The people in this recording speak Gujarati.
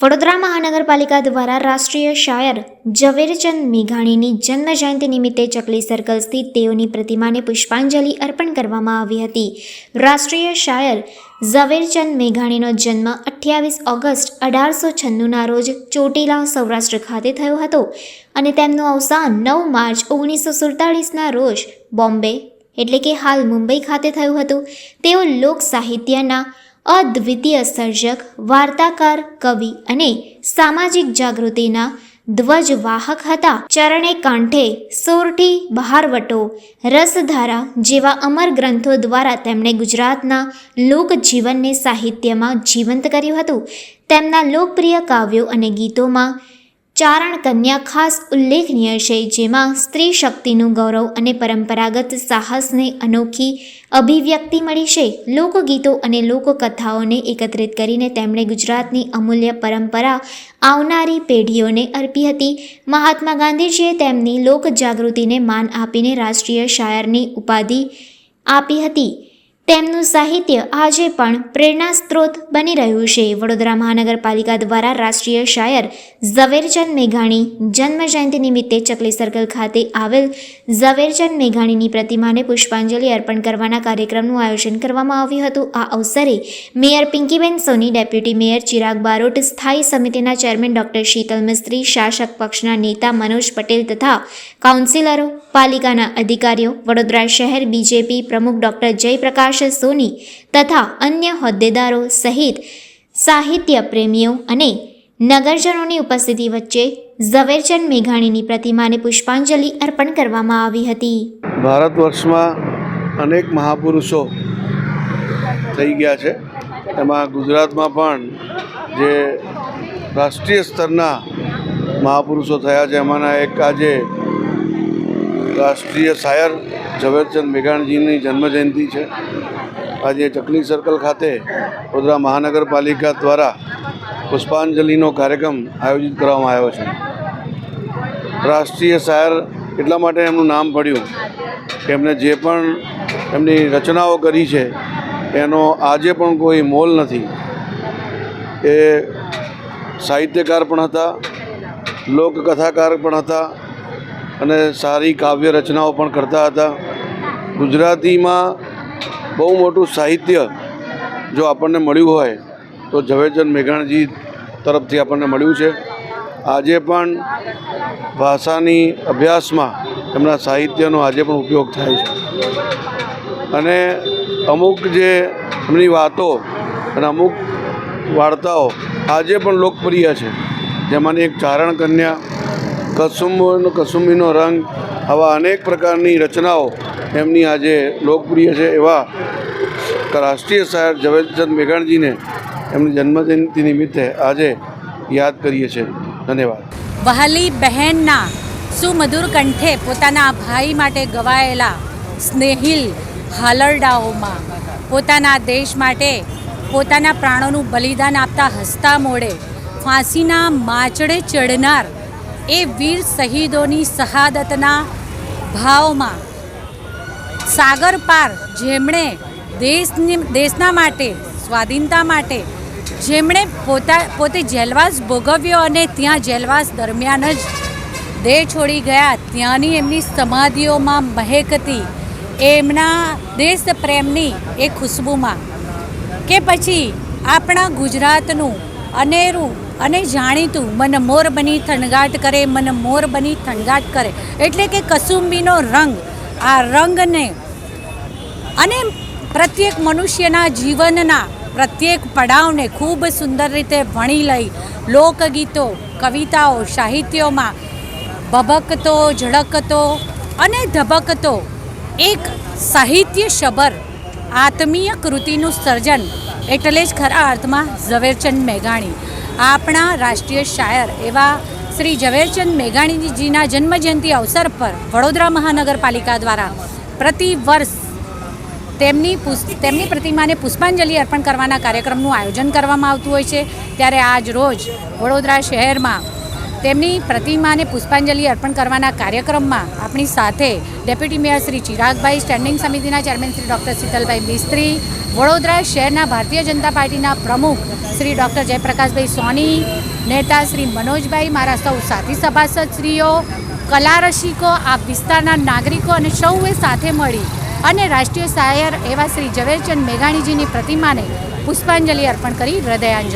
વડોદરા મહાનગરપાલિકા દ્વારા રાષ્ટ્રીય શાયર ઝવેરચંદ મેઘાણીની જન્મ જયંતિ નિમિત્તે ચકલી સર્કલ સ્થિત તેઓની પ્રતિમાને પુષ્પાંજલિ અર્પણ કરવામાં આવી હતી. રાષ્ટ્રીય શાયર ઝવેરચંદ મેઘાણીનો જન્મ અઠ્યાવીસ ઓગસ્ટ અઢારસો છન્નુંના રોજ ચોટીલા સૌરાષ્ટ્ર ખાતે થયો હતો અને તેમનું અવસાન નવ માર્ચ ઓગણીસો સુડતાળીસના રોજ બોમ્બે એટલે કે હાલ મુંબઈ ખાતે થયું હતું. તેઓ લોક સાહિત્યના અદ્વિતીય સર્જક, વાર્તાકાર, કવિ અને સામાજિક જાગૃતિના ધ્વજવાહક હતા. ચરણે કાંઠે સોરઠી બહારવટો, રસધારા જેવા અમર ગ્રંથો દ્વારા તેમણે ગુજરાતના લોકજીવનને સાહિત્યમાં જીવંત કર્યું હતું. તેમના લોકપ્રિય કાવ્યો અને ગીતોમાં ચારણ કન્યા ખાસ ઉલ્લેખનીય છે, જેમાં સ્ત્રી શક્તિનું ગૌરવ અને પરંપરાગત સાહસને અનોખી અભિવ્યક્તિ મળી છે. લોકગીતો અને લોકકથાઓને એકત્રિત કરીને તેમણે ગુજરાતની અમૂલ્ય પરંપરા આવનારી પેઢીઓને અર્પી હતી. મહાત્મા ગાંધીજીએ તેમની લોકજાગૃતિને માન આપીને રાષ્ટ્રીય શાયરની ઉપાધિ આપી હતી. તેમનું સાહિત્ય આજે પણ પ્રેરણા સ્ત્રોત બની રહ્યું છે. વડોદરા મહાનગરપાલિકા દ્વારા રાષ્ટ્રીય શાયર ઝવેરચંદ મેઘાણી જન્મ જયંતિ નિમિત્તે ચકલી સર્કલ ખાતે આવેલ ઝવેરચંદ મેઘાણીની પ્રતિમાને પુષ્પાંજલિ અર્પણ કરવાના કાર્યક્રમનું આયોજન કરવામાં આવ્યું હતું. આ અવસરે mayor Pinkiben Soni, deputy mayor Chirag Barot, સ્થાયી સમિતિના ચેરમેન ડોક્ટર શીતલ મિસ્ત્રી, શાસક પક્ષના નેતા મનોજ પટેલ તથા કાઉન્સિલરો, પાલિકાના અધિકારીઓ, વડોદરા શહેર બીજેપી પ્રમુખ ડોક્ટર જયપ્રકાશ સોની તથા અન્ય હોદ્દેદારો સહિત સાહિત્ય પ્રેમીઓ અને નગરજનોની ઉપસ્થિતિ વચ્ચે ઝવેરચંદ મેઘાણીની પ્રતિમાને પુષ્પાંજલિ અર્પણ કરવામાં આવી હતી. ભારત વર્ષમાં અનેક મહાપુરુષો થઈ ગયા છે. એમાં ગુજરાતમાં પણ જે રાષ્ટ્રીય સ્તરના મહાપુરુષો થયા છે, એમાંના એક આજે રાષ્ટ્રીય શાયર ઝવેરચંદ મેઘાણીજીની જન્મજયંતિ છે. આજે ચકલી સર્કલ ખાતે વડોદરા મહાનગરપાલિકા દ્વારા પુષ્પાંજલિનો કાર્યક્રમ આયોજિત કરવામાં આવ્યો છે. રાષ્ટ્રીય શાયર એટલા માટે એમનું નામ પડ્યું કે એમને જે પણ એમની રચનાઓ કરી છે, એનો આજે પણ કોઈ મોલ નથી. એ સાહિત્યકાર પણ હતા, લોકકથાકાર પણ હતા અને સારી કાવ્ય રચનાઓ પણ કરતા હતા. ગુજરાતીમાં બહુ મોટું સાહિત્ય જો આપણને મળ્યું હોય, તો ઝવેરચંદ મેઘાણીજી તરફથી આપણને મળ્યું છે. આજે પણ ભાષાની અભ્યાસમાં એમના સાહિત્યનો આજે પણ ઉપયોગ થાય છે. અને અમુક જે એમની વાતો અને અમુક વાર્તાઓ આજે પણ લોકપ્રિય છે. જેમાંની એક ચારણ કન્યા કસુંબનો, કસુંબીનો રંગ, આવા અનેક પ્રકારની રચનાઓ એમની આજે લોકપ્રિય છે એવા રાષ્ટ્રીય શાયર ઝવેરચંદ મેઘાણજીને એમની જન્મજયંતિ નિમિત્તે આજે યાદ કરીએ છીએ. ધન્યવાદ. વહાલી બહેનના સુમધુર કંઠે પોતાના ભાઈ માટે ગવાયેલા સ્નેહિલ હાલરડાઓમાં પોતાના દેશ માટે પોતાના પ્રાણોનું બલિદાન આપતા હસતા મોડે ફાંસીના માચડે ચડનાર એ વીર શહીદોની શહાદતના ભાવમાં સાગર પાર જેમણે દેશની, દેશના માટે, સ્વાધીનતા માટે જેમણે પોતા, પોતે જેલવાસ ભોગવ્યો અને ત્યાં જેલવાસ દરમિયાન જ દેહ છોડી ગયા, ત્યાંની એમની સમાધિઓમાં મહેકતી એમના દેશ પ્રેમની એ ખુશ્બુમાં કે પછી આપણા ગુજરાતનું અનેરું અને જાણીતું મન મોર બની થનગાટ કરે મન મોર બની થનગાટ કરે. એટલે કે કસુંબીનો રંગ આ રંગને અને પ્રત્યેક મનુષ્યના જીવનના પ્રત્યેક પડાવને ખૂબ સુંદર રીતે વણી લઈ લોકગીતો, કવિતાઓ, સાહિત્યોમાં ભભકતો, ઝળકતો અને ધબકતો એક સાહિત્ય શબર આત્મીય કૃતિનું સર્જન એટલે જ ખરા અર્થમાં ઝવેરચંદ મેઘાણી. આપણા રાષ્ટ્રીય શાયર એવા શ્રી ઝવેરચંદ મેઘાણીજીના જન્મજયંતિ અવસર પર વડોદરા મહાનગરપાલિકા દ્વારા પ્રતિ વર્ષ તેમની તેમની પ્રતિમાને પુષ્પાંજલિ અર્પણ કરવાના કાર્યક્રમનું આયોજન કરવામાં આવતું હોય છે. ત્યારે આજ રોજ વડોદરા શહેરમાં તેમની પ્રતિમાને પુષ્પાંજલિ અર્પણ કરવાના કાર્યક્રમમાં આપણી સાથે deputy mayor Shri Chiragbhai, standing સમિતિના ચેરમેન શ્રી ડૉક્ટર શીતલભાઈ મિસ્ત્રી, વડોદરા શહેરના ભારતીય જનતા પાર્ટીના પ્રમુખ શ્રી ડૉક્ટર જયપ્રકાશભાઈ સોની, નેતા શ્રી મનોજભાઈ, મારા સૌ સાથી સભાસદશ્રીઓ, કલા રસિકો આ વિસ્તારના નાગરિકો અને સૌએ સાથે મળી અને રાષ્ટ્રીય શાયર એવા શ્રી ઝવેરચંદ મેઘાણીજીની પ્રતિમાને પુષ્પાંજલિ અર્પણ કરી હૃદયાંજલિ.